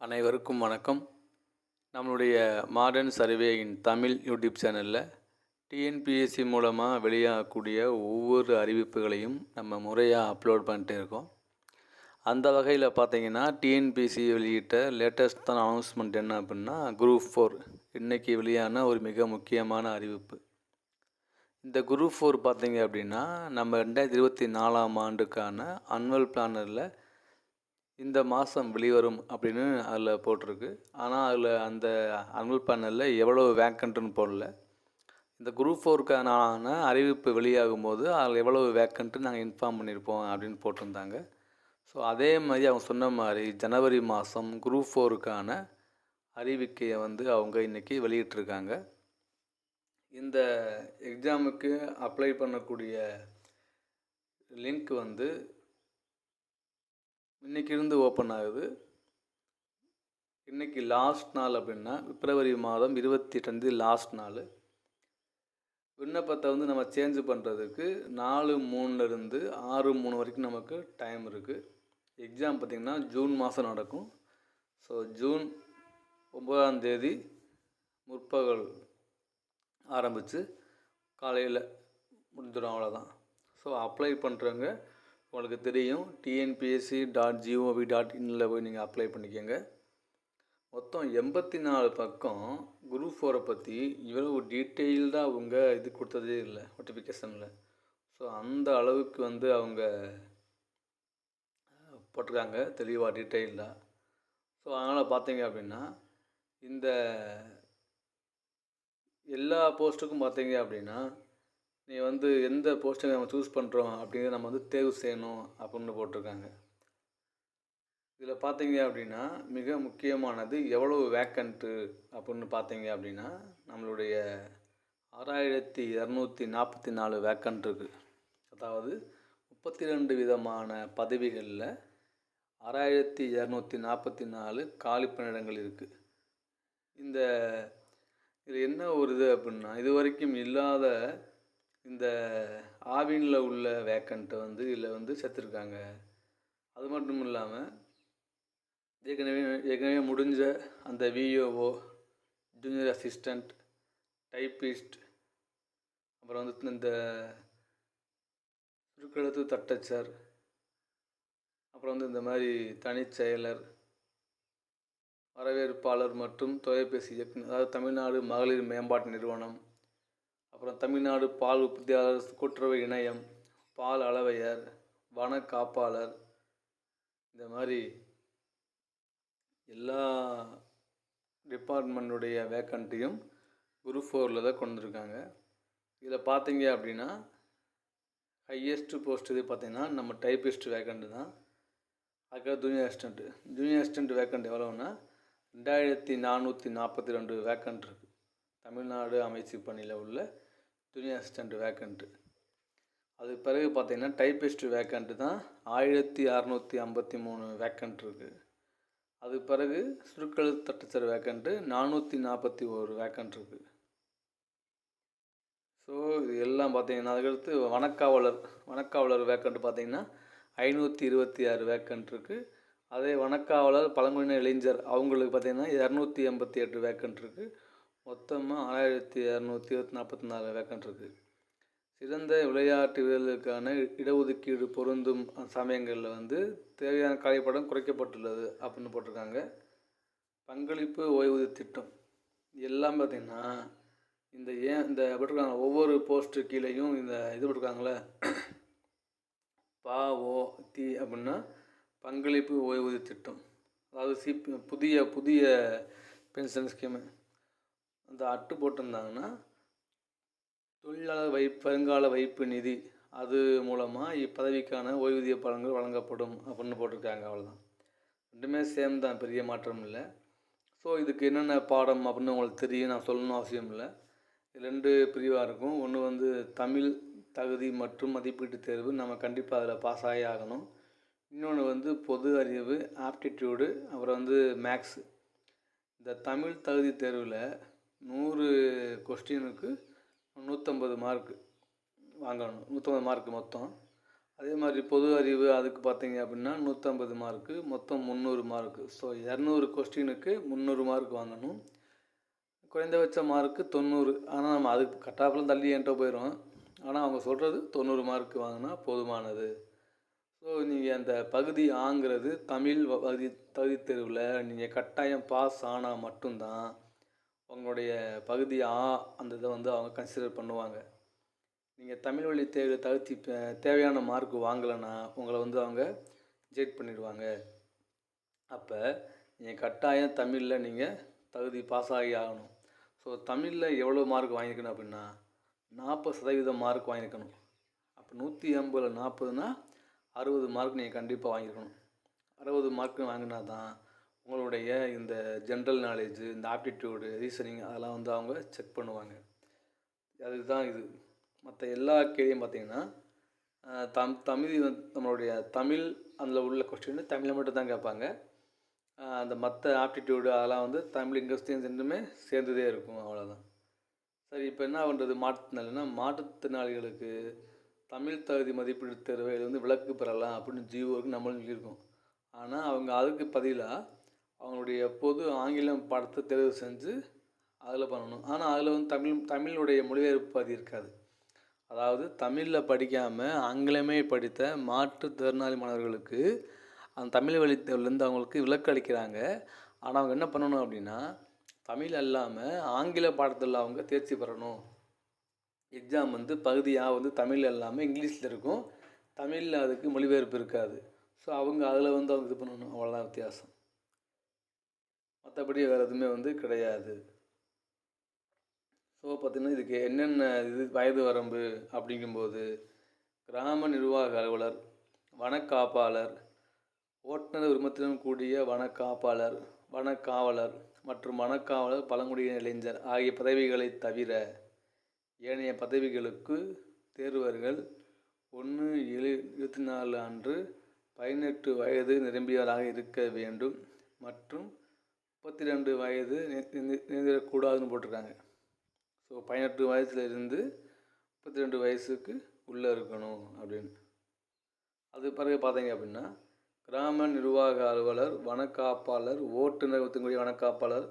அனைவருக்கும் வணக்கம். நம்மளுடைய modern survey in Tamil YouTube சேனலில் டிஎன்பிஎஸ்சி மூலமாக வெளியாகக்கூடிய ஒவ்வொரு அறிவிப்புகளையும் நம்ம முறையாக அப்லோட் பண்ணிட்டு இருக்கோம். அந்த வகையில் பார்த்தீங்கன்னா டிஎன்பிஎஸ்சி வெளியிட்ட லேட்டஸ்டான அனௌன்ஸ்மெண்ட் என்ன அப்படின்னா குரூப் ஃபோர் இன்றைக்கி வெளியான ஒரு மிக முக்கியமான அறிவிப்பு. இந்த குரூப் ஃபோர் பார்த்தீங்க அப்படின்னா நம்ம ரெண்டாயிரத்தி இருபத்தி நாலாம் ஆண்டுக்கான அனுவல் பிளானரில் இந்த மாதம் வெளிவரும் அப்படின்னு அதில் போட்டிருக்கு. ஆனால் அதில் அந்த அனுவல் பேனலில் எவ்வளோ வேக்கண்ட்டுன்னு போடல. இந்த குரூப் ஃபோருக்கான அறிவிப்பு வெளியாகும் போது அதில் எவ்வளோ வேக்கண்ட்டு நாங்கள் இன்ஃபார்ம் பண்ணியிருப்போம் அப்படின்னு போட்டிருந்தாங்க. ஸோ அதே மாதிரி அவங்க சொன்ன மாதிரி ஜனவரி மாதம் குரூப் ஃபோருக்கான அறிவிக்கையை வந்து அவங்க இன்றைக்கி வெளியிட்டிருக்காங்க. இந்த எக்ஸாமுக்கு அப்ளை பண்ணக்கூடிய லிங்க் வந்து இன்றைக்கி இருந்து ஓப்பன் ஆகுது. இன்னைக்கு லாஸ்ட் நாள் அப்படின்னா பிப்ரவரி மாதம் இருபத்தி எட்டாந்தேதி லாஸ்ட் நாள். விண்ணப்பத்தை வந்து நம்ம சேஞ்சு பண்ணுறதுக்கு நாலு மூணுலேருந்து ஆறு மூணு வரைக்கும் நமக்கு டைம் இருக்குது எக்ஸாம் பார்த்திங்கன்னா ஜூன் மாதம் நடக்கும். ஸோ ஜூன் ஒம்பதாம் தேதி முற்பகல் ஆரம்பித்து காலையில் முடிஞ்சிடும் அவ்வளோதான் ஸோ அப்ளை பண்ணுறவங்க உங்களுக்கு தெரியும் டிஎன்பிஎஸ்சி டாட் ஜிஓவி டாட் இன்னில் போய் நீங்கள் அப்ளை பண்ணிக்கோங்க. மொத்தம் எண்பத்தி நாலு பக்கம் குரூப் ஃபோரை பற்றி இவ்வளவு டீட்டெயில்டாக அவங்க இது கொடுத்ததே இல்லை நோட்டிஃபிகேஷனில் ஸோ அந்த அளவுக்கு வந்து அவங்க போட்டிருக்காங்க தெளிவாக டீட்டெயில்டாக ஸோ அதனால் பார்த்தீங்க அப்படின்னா இந்த எல்லா போஸ்ட்டுக்கும் பார்த்தீங்க அப்படின்னா நீ வந்து எந்த போஸ்டிங் நம்ம சூஸ் பண்ணுறோம் அப்படிங்கிறத நம்ம வந்து தேர்வு செய்யணும் அப்படின்னு போட்டிருக்காங்க. இதில் பார்த்தீங்க அப்படின்னா மிக முக்கியமானது எவ்வளவு வேக்கண்ட்டு அப்படின்னு பார்த்தீங்க அப்படின்னா நம்மளுடைய ஆறாயிரத்தி இரநூத்தி நாற்பத்தி நாலு வேக்கண்ட் இருக்குது அதாவது முப்பத்தி ரெண்டு விதமான பதவிகளில் ஆறாயிரத்தி இரநூத்தி நாற்பத்தி நாலு காலி பணியிடங்கள் இருக்குது இந்த இது என்ன ஒரு இது அப்படின்னா இது வரைக்கும் இல்லாத இந்த ஆவினில் உள்ள வேக்கண்ட்டை வந்து இதில் வந்து செத்துருக்காங்க. அது மட்டும் இல்லாமல் ஏற்கனவே ஏற்கனவே முடிஞ்ச அந்த விஓஓ ஜூனியர் அசிஸ்டண்ட் டைப்பிஸ்ட் அப்புறம் வந்து இந்த சுருக்கெழுத்து தட்டச்சர் அப்புறம் வந்து இந்த மாதிரி தனிச்செயலர் வரவேற்பாளர் மற்றும் தொலைபேசி இயக்குனர் அதாவது தமிழ்நாடு மகளிர் மேம்பாட்டு நிறுவனம் அப்புறம் தமிழ்நாடு பால் உற்பத்தியாளர் கூட்டுறவு இணையம் பால் அளவையர் வன காப்பாளர் இந்த மாதிரி எல்லா டிபார்ட்மெண்ட்டுடைய வேக்கண்ட்டையும் குரூப் ஃபோரில் தான் கொண்டு வந்திருக்காங்க இதில் பார்த்தீங்க அப்படின்னா ஹையஸ்ட்டு போஸ்ட் இது பார்த்திங்கன்னா நம்ம டைப்பிஸ்ட் வேக்கண்ட்டு தான். அதுக்காக junior assistant junior assistant vacant எவ்வளோன்னா ரெண்டாயிரத்தி நானூற்றி நாற்பத்தி ரெண்டு வேக்கண்ட் இருக்குது தமிழ்நாடு அமைச்சு பணியில் உள்ள ஜூனியர் அசிஸ்டண்ட் வேக்கண்ட்டு அது பிறகு பார்த்திங்கன்னா டைப்பிஸ்ட் வேக்கண்ட்டு தான் ஆயிரத்தி அறநூற்றி ஐம்பத்தி மூணு வேக்கண்ட் இருக்குது அது பிறகு சுருக்கெழு தட்டச்சர் வேக்கண்ட்டு நானூற்றி நாற்பத்தி ஒரு வேக்கண்ட் இருக்குது ஸோ இது எல்லாம் பார்த்தீங்கன்னா அதுக்கடுத்து வனக்காவலர் வனக்காவலர் வேக்கண்ட் பார்த்தீங்கன்னா ஐநூற்றி இருபத்தி ஆறு வேக்கண்ட் இருக்குது அதே வனக்காவலர் பழங்குடியின இளைஞர் அவங்களுக்கு பார்த்திங்கன்னா இரநூத்தி எண்பத்தி எட்டு வேக்கண்ட் இருக்குது மொத்தமாக ஆயிரத்தி இரநூத்தி இருபத்தி நாற்பத்தி நாலு வேக்கண்ட் இருக்குது சிறந்த விளையாட்டு வீரர்களுக்கான இடஒதுக்கீடு பொருந்தும் சமயங்களில் வந்து தேவையான கலைப்படம் குறைக்கப்பட்டுள்ளது அப்படின்னு போட்டிருக்காங்க. பங்களிப்பு ஓய்வூதிய திட்டம். எல்லாம் பார்த்திங்கன்னா இந்த ஏன் இந்த போட்டிருக்காங்க ஒவ்வொரு போஸ்ட்டு கீழேயும் இந்த இது போட்டிருக்காங்களே பா ஓ தி அப்படின்னா பங்களிப்பு ஓய்வூதிய திட்டம். அதாவது சிபி புதிய புதிய பென்ஷன் ஸ்கீமு. அந்த அட்டு போட்டிருந்தாங்கன்னா தொழிலாளர் வைப்பு வருங்கால வைப்பு நிதி அது மூலமாக இப்பதவிக்கான ஓய்வூதிய பலன்கள் வழங்கப்படும் அப்படின்னு போட்டிருக்காங்க அவ்வளோதான் ரெண்டுமே சேம் தான் பெரிய மாற்றம் இல்லை. ஸோ இதுக்கு என்னென்ன பாடம் அப்படின்னு உங்களுக்கு தெரியும் நான் சொல்லணும் அவசியம் இல்லை. ரெண்டு பிரிவாக இருக்கும். ஒன்று வந்து தமிழ் தகுதி மற்றும் மதிப்பீட்டு தேர்வு நம்ம கண்டிப்பாக அதில் பாஸ் ஆகி ஆகணும். இன்னொன்று வந்து பொது அறிவு ஆப்டிடியூடு அப்புறம் வந்து மேக்ஸு இந்த தமிழ் தகுதி தேர்வில் நூறு கொஸ்டினுக்கு நூற்றம்பது மார்க்கு வாங்கணும். நூற்றம்பது மார்க்கு மொத்தம். அதே மாதிரி பொது அறிவு அதுக்கு பார்த்தீங்க அப்படின்னா நூற்றம்பது மார்க்கு மொத்தம் முந்நூறு மார்க்கு. ஸோ இரநூறு கொஸ்டினுக்கு முந்நூறு மார்க் வாங்கணும். குறைந்தபட்ச மார்க்கு தொண்ணூறு. ஆனால் நம்ம அதுக்கு கட்டாப்பில் தள்ளி என்கிட்ட போயிடும் ஆனால் அவங்க சொல்கிறது தொண்ணூறு மார்க் வாங்கினா போதுமானது. ஸோ நீங்கள் அந்த பகுதி ஆங்கிறது தமிழ் வ- பகுதி தகுதி தேர்வில் நீங்கள் கட்டாயம் பாஸ் ஆனால் மட்டும்தான் உங்களுடைய பகுதி ஆ அந்த இதை வந்து அவங்க கன்சிடர் பண்ணுவாங்க. நீங்கள் தமிழ் வழி தேர்வு தகுதி தேவையான மார்க் வாங்கலைன்னா உங்களை வந்து அவங்க ரிஜெக்ட் பண்ணிடுவாங்க. அப்போ நீங்கள் கட்டாயம் தமிழில் நீங்கள் தகுதி பாஸ் ஆகி ஆகணும். ஸோ தமிழில் எவ்வளோ மார்க் வாங்கியிருக்கணும் அப்படின்னா நாற்பது சதவீதம் மார்க் வாங்கியிருக்கணும் அப்போ நூற்றி ஐம்பதில் நாற்பதுனா அறுபது மார்க் நீங்கள் கண்டிப்பாக வாங்கியிருக்கணும் அறுபது மார்க் வாங்கினா தான் உங்களுடைய இந்த ஜென்ரல் நாலேஜு இந்த ஆப்டிடியூடு ரீசனிங் அதெல்லாம் வந்து அவங்க செக் பண்ணுவாங்க. அதுதான் இது. மற்ற எல்லா கேள்வியும் பார்த்தீங்கன்னா தம் தமிழ் வந்து நம்மளுடைய தமிழ் அதில் உள்ள கொஸ்டின் தமிழில் மட்டும் தான் கேட்பாங்க. அந்த மற்ற ஆப்டிடியூடு அதெல்லாம் வந்து தமிழ் இங்கிலீஷ் ரெண்டுமே சேர்ந்ததே இருக்கும் அவ்வளோதான் சரி இப்போ என்ன பண்ணுறது மாற்றுத்திறனாளினா மாற்றுத்திறனாளிகளுக்கு தமிழ் தகுதி மதிப்பீடு தேர்வையில் வந்து விளக்கு பெறலாம் அப்படின்னு ஜியோவுக்கு நம்மளும் சொல்லியிருக்கோம். ஆனால் அவங்க அதுக்கு பதிலாக அவங்களுடைய பொது ஆங்கிலம் பாடத்தை தேர்வு செஞ்சு அதில் பண்ணணும். ஆனால் அதில் வந்து தமிழ் தமிழுடைய மொழிபெயர்ப்பு அது இருக்காது. அதாவது தமிழில் படிக்காமல் ஆங்கிலமே படித்த மாற்றுத்திறனாளி மாணவர்களுக்கு அந்த தமிழ் வழி தேர்வுலேருந்து அவங்களுக்கு விலக்கு அளிக்கிறாங்க. ஆனால் அவங்க என்ன பண்ணணும் அப்படின்னா தமிழ் அல்லாமல் ஆங்கில பாடத்தில் அவங்க தேர்ச்சி பெறணும். எக்ஸாம் வந்து பகுதியாக வந்து தமிழ் இல்லாமல் இங்கிலீஷில் இருக்கும். தமிழில் அதுக்கு மொழிபெயர்ப்பு இருக்காது. ஸோ அவங்க அதில் வந்து அவங்க இது பண்ணணும். அவ்வளோதான் வித்தியாசம். மற்றபடி வேறு எதுவுமே வந்து கிடையாது. ஸோ பார்த்திங்கன்னா இதுக்கு என்னென்ன இது வயது வரம்பு அப்படிங்கும்போது கிராம நிர்வாக அலுவலர் வனக்காப்பாளர் ஓட்டுநர் உரிமத்துடன் கூடிய வனக்காப்பாளர் வனக்காவலர் மற்றும் வனக்காவலர் பழங்குடியின இளைஞர் ஆகிய பதவிகளை தவிர ஏனைய பதவிகளுக்கு தேர்வர்கள் ஒன்று ஏழு இருபத்தி நாலு அன்று பதினெட்டு வயது நிரம்பியவராக இருக்க வேண்டும் மற்றும் முப்பத்தி ரெண்டு வயது நீந்திடக்கூடாதுன்னு போட்டிருக்காங்க. ஸோ பதினெட்டு வயசுலேருந்து முப்பத்தி ரெண்டு வயசுக்கு உள்ளே இருக்கணும் அப்படின்னு. அது பிறகு பார்த்தீங்க அப்படின்னா கிராம நிர்வாக அலுவலர் வனக்காப்பாளர் ஓட்டுநர் ஒத்துக்கூடிய வனக்காப்பாளர்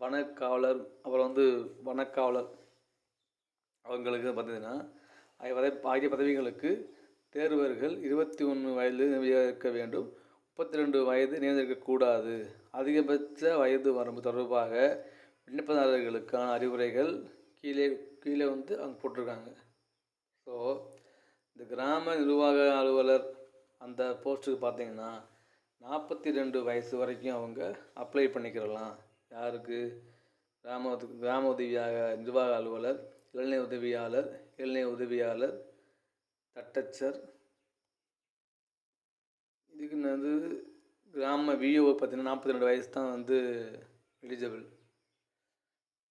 வனக்காவலர் அப்புறம் வந்து வனக்காவலர். அவங்களுக்கு பார்த்தீங்கன்னா ஆகிய பதவி ஆகிய பதவிகளுக்கு தேர்வர்கள் இருபத்தி ஒன்று வயதில் இருக்க வேண்டும். முப்பத்தி ரெண்டு வயது நிறைந்திருக்கக்கூடாது அதிகபட்ச வயது வரம்பு தொடர்பாக விண்ணப்பதாரர்களுக்கான அறிவுரைகள் கீழே கீழே வந்து அவங்க போட்டிருக்காங்க. ஸோ இந்த கிராம நிர்வாக அலுவலர் அந்த போஸ்ட்டுக்கு பார்த்தீங்கன்னா நாற்பத்தி ரெண்டு வயசு வரைக்கும் அவங்க அப்ளை பண்ணிக்கிறலாம். யாருக்கு? கிராம கிராம உதவியாக நிர்வாக அலுவலர் இளநிலை உதவியாளர் இளநிலை உதவியாளர் தட்டச்சர் இதுக்கு வந்து கிராம விஓ பார்த்தீங்கன்னா நாற்பத்தி ரெண்டு வயசு தான் வந்து எலிஜிபிள்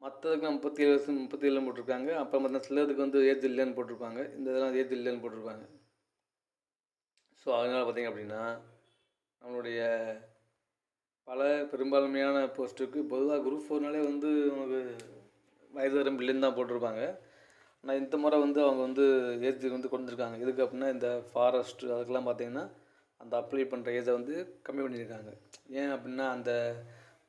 மற்றதுக்கு முப்பத்தி ஏழு வயசு முப்பத்தி ஏழுன்னு போட்டிருக்காங்க. அப்புறம் பார்த்தீங்கன்னா சிலதுக்கு வந்து ஏஜ் இல்லைன்னு போட்டிருப்பாங்க. இந்த இதெல்லாம் ஏஜ் இல்லைன்னு போட்டிருப்பாங்க. ஸோ அதனால் பார்த்தீங்க அப்படின்னா நம்மளுடைய பல பெரும்பான்மையான போஸ்ட்டுக்கு பொதுவாக குரூப் ஃபோர்னாலே வந்து நமக்கு வயது வரம்பு தான் போட்டிருப்பாங்க. ஆனால் இந்த முறை வந்து அவங்க வந்து ஏஜ் வந்து கொண்டு வந்திருக்காங்க. எதுக்கு அப்படின்னா இந்த ஃபாரஸ்ட் அதுக்கெல்லாம் பார்த்தீங்கன்னா அந்த அப்ளை பண்ணுற ஏஜை வந்து கம்மி பண்ணியிருக்காங்க ஏன் அப்படின்னா அந்த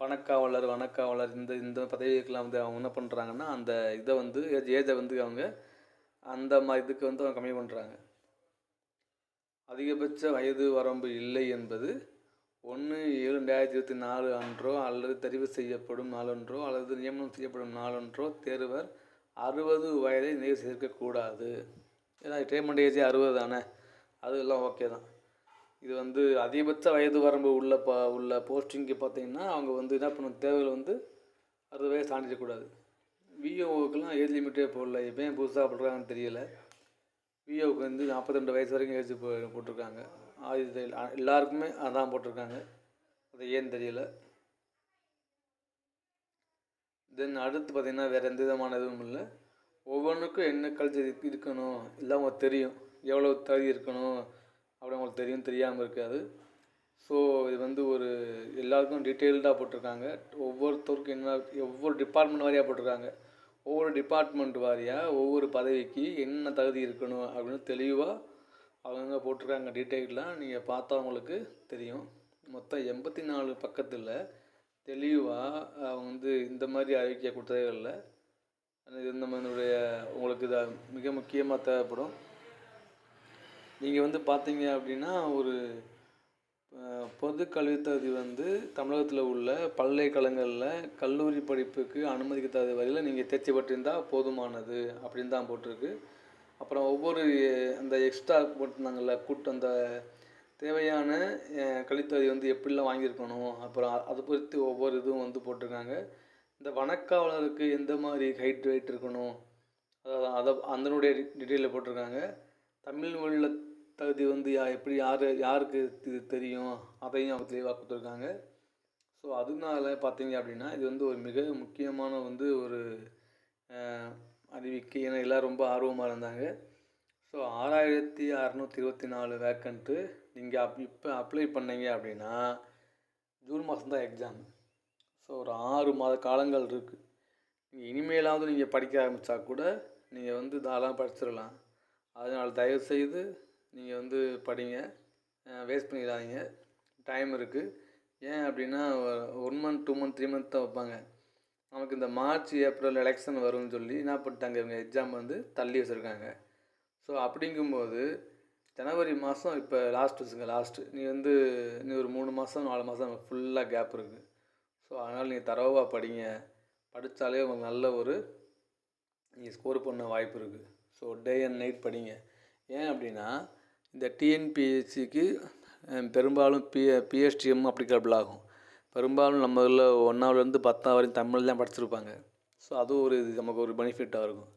வனக்காவலர் வனக்காவலர் இந்த இந்த பதவிக்கெலாம் வந்து அவங்க என்ன பண்ணுறாங்கன்னா அந்த இதை வந்து ஏஜ் ஏஜை வந்து அவங்க அந்த மாதிரி இதுக்கு வந்து அவங்க கம்மி பண்ணுறாங்க அதிகபட்ச வயது வரம்பு இல்லை என்பது ஒன்று ஏழு ரெண்டாயிரத்தி இருபத்தி நாலு அன்றோ அல்லது தெரிவு செய்யப்படும் நாளன்றோ அல்லது நியமனம் செய்யப்படும் நாளன்றோ தேர்வர் அறுபது வயதை நிறைவு செய்திருக்கக்கூடாது. ஏன்னா ரிட்டைர்மெண்ட் ஏஜ் அறுபது தானே. அது எல்லாம் ஓகே தான். இது வந்து அதிகபட்ச வயது வரம்பு உள்ள ப உள்ள போஸ்டிங்க்கு பார்த்தீங்கன்னா அவங்க வந்து என்ன பண்ண தேவைகள் வந்து அறுபது வயசு தாண்டிடக்கூடாது விஓவுக்கெல்லாம் ஏஜ் லிமிட்டே போடல இப்போ ஏன் புதுசாக போடுறாங்கன்னு தெரியல. விஓவுக்கு வந்து நாற்பத்தெண்டு வயசு வரைக்கும் ஏஜ் போ போட்டிருக்காங்க. ஆயுத எல்லாருக்குமே அதான் போட்டிருக்காங்க. அது ஏன்னு தெரியல. தென் அடுத்து பார்த்திங்கன்னா வேறு எந்த விதமான இதுவும் இல்லை. ஒவ்வொன்றுக்கும் என்ன கல்ச்சர் இருக்கணும் எல்லாம் தெரியும். எவ்வளோ தகுதி இருக்கணும் அப்படி அவங்களுக்கு தெரியும் தெரியாமல் இருக்காது. ஸோ இது வந்து ஒரு எல்லாருக்கும் டீட்டெயில்டாக போட்டிருக்காங்க. ஒவ்வொருத்தருக்கும் என்ன ஒவ்வொரு டிபார்ட்மெண்ட் வாரியாக போட்டிருக்காங்க. ஒவ்வொரு டிபார்ட்மெண்ட் வாரியாக ஒவ்வொரு பதவிக்கு என்ன தகுதி இருக்கணும் அப்படின்னு தெளிவாக அவங்க போட்டிருக்காங்க டீட்டெயிலாக நீங்கள் பார்த்தா உங்களுக்கு தெரியும். மொத்தம் எண்பத்தி நாலு பக்கத்தில் தெளிவாக அவங்க வந்து இந்த மாதிரி அறிவிக்க கொடுத்ததே இல்லை. இது இந்த மாதிரி உங்களுக்கு இதை மிக முக்கியமாக தேவைப்படும். நீங்கள் வந்து பார்த்தீங்க அப்படின்னா ஒரு பொது கல்வித்தகுதி வந்து தமிழகத்தில் உள்ள பல்கலைக்கழகங்களில் கல்லூரி படிப்புக்கு அனுமதிக்க தகுதி வரையில் நீங்கள் தேர்ச்சி பெற்றிருந்தால் போதுமானது அப்படின்னு தான் போட்டிருக்கு. அப்புறம் ஒவ்வொரு அந்த எக்ஸ்ட்ரா போட்டிருந்தாங்கள்ல கூட்டு அந்த தேவையான அஹ், வந்து எப்படிலாம் வாங்கியிருக்கணும் அப்புறம் அதை அது குறித்து ஒவ்வொரு இதுவும் வந்து போட்டிருக்காங்க. இந்த வணக்காவலருக்கு எந்த மாதிரி ஹைட் வெயிட் இருக்கணும் அதாவது அதை அதனுடைய டீட்டெயிலில் போட்டிருக்காங்க. தமிழ் மொழியில் தகுதி வந்து யா எப்படி யார் யாருக்கு இது தெரியும்? அதையும் அவங்க தெளிவாக கொடுத்துருக்காங்க. ஸோ அதனால பார்த்தீங்க அப்படின்னா இது வந்து ஒரு மிக முக்கியமான வந்து ஒரு அறிவிக்கை. ஏன்னா எல்லோரும் ரொம்ப ஆர்வமாக இருந்தாங்க. ஸோ ஆறாயிரத்தி அறநூற்றி இருபத்தி நாலு வேக்கண்ட்டு நீங்கள் அப் இப்போ அப்ளை பண்ணீங்க அப்படின்னா ஜூன் மாதம் தான் எக்ஸாம் ஸோ ஒரு ஆறு மாத காலங்கள் இருக்குது நீங்கள் இனிமேலாவது நீங்கள் படிக்க ஆரம்பித்தா கூட நீங்கள் வந்து தாராளமாக படிச்சிடலாம் அதனால் தயவுசெய்து நீங்கள் வந்து படிங்க. வேஸ்ட் பண்ணிடாதீங்க. டைம் இருக்குது ஏன் அப்படின்னா one month two month three month தான் வைப்பாங்க. நமக்கு இந்த மார்ச் ஏப்ரல் எலெக்ஷன் வரும்னு சொல்லி என்ன பண்ணிட்டாங்க இவங்க? எக்ஸாம் வந்து தள்ளி வச்சுருக்காங்க. ஸோ அப்படிங்கும்போது ஜனவரி மாதம் இப்போ லாஸ்ட் வச்சுங்க லாஸ்ட்டு நீ வந்து நீ ஒரு மூணு மாதம் நாலு மாதம் ஃபுல்லாக கேப் இருக்குது ஸோ அதனால் நீங்கள் தரவாக படிங்க. படித்தாலே உங்களுக்கு நல்ல ஒரு நீங்கள் ஸ்கோர் பண்ண வாய்ப்பு இருக்குது ஸோ டே அண்ட் நைட் படிங்க. ஏன் அப்படின்னா இந்த டிஎன்பிஎஸ்சிக்கு பெரும்பாலும் பி பிஎஸ்டிஎம் அப்ளிகபிள் ஆகும். பெரும்பாலும் நம்ம இதில் ஒன்றாவதுலேருந்து பத்தாம் வரையும் தமிழ் தான் படிச்சிருப்பாங்க. ஸோ அதுவும் ஒரு இது நமக்கு ஒரு பெனிஃபிட்டாக இருக்கும்.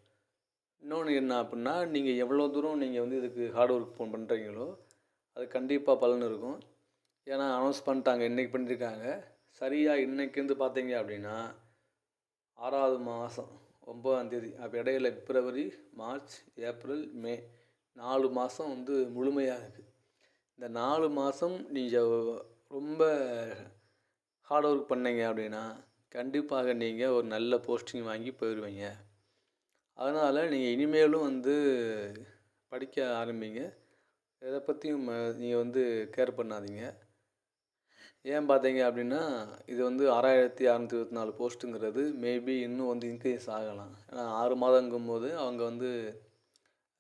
இன்னொன்று என்ன அப்படின்னா நீங்கள் எவ்வளோ தூரம் நீங்கள் வந்து இதுக்கு ஹார்ட் ஒர்க் பண்ணுறீங்களோ அது கண்டிப்பாக பலன் இருக்கும். ஏன்னா அனௌன்ஸ் பண்ணிட்டாங்க இன்றைக்கி பண்ணியிருக்காங்க சரியாக இன்றைக்கிருந்து பார்த்தீங்க அப்படின்னா ஆறாவது மாதம் ஒம்பதாம் தேதி அப்போ இடையில பிப்ரவரி மார்ச் ஏப்ரல் மே நாலு மாதம் வந்து முழுமையாக இருக்குது இந்த நாலு மாதம் நீங்கள் ரொம்ப ஹார்ட் ஒர்க் பண்ணீங்க அப்படின்னா கண்டிப்பாக நீங்கள் ஒரு நல்ல போஸ்டிங் வாங்கி போயிடுவீங்க அதனால் நீங்கள் இனிமேலும் வந்து படிக்க ஆரம்பிங்க. எதை பற்றியும் நீங்கள் வந்து கேர் பண்ணாதீங்க. ஏன் பார்த்தீங்க அப்படின்னா இது வந்து ஆறாயிரத்தி அறநூற்றி இருபத்தி நாலு போஸ்ட்டுங்கிறது மேபி இன்னும் வந்து இன்க்ரீஸ் ஆகலாம். ஏன்னா ஆறு மாதங்கும் போது அவங்க வந்து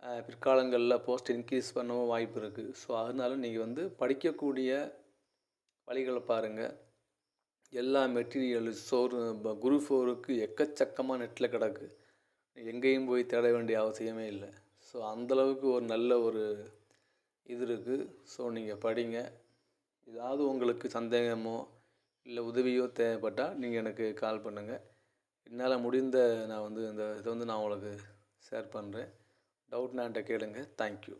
பிற்காலங்களில் போஸ்ட் இன்க்ரீஸ் பண்ணவும் வாய்ப்பு இருக்குது ஸோ அதனால நீங்கள் வந்து படிக்கக்கூடிய வழிகளை பாருங்கள் எல்லா மெட்டீரியல் சோறு குரு ஃபோருக்கு எக்கச்சக்கமாக நெட்டில் கிடக்கு. எங்கேயும் போய் தேட வேண்டிய அவசியமே இல்லை. ஸோ அந்தளவுக்கு ஒரு நல்ல ஒரு இது இருக்குது ஸோ நீங்கள் படிங்க. ஏதாவது உங்களுக்கு சந்தேகமோ இல்லை உதவியோ தேவைப்பட்டால் நீங்கள் எனக்கு கால் பண்ணுங்கள் என்னால் முடிந்த நான் வந்து இந்த இதை வந்து நான் உங்களுக்கு ஷேர் பண்ணுறேன் டவுட்னா என்கிட்ட கேளுங்க. தேங்க்யூ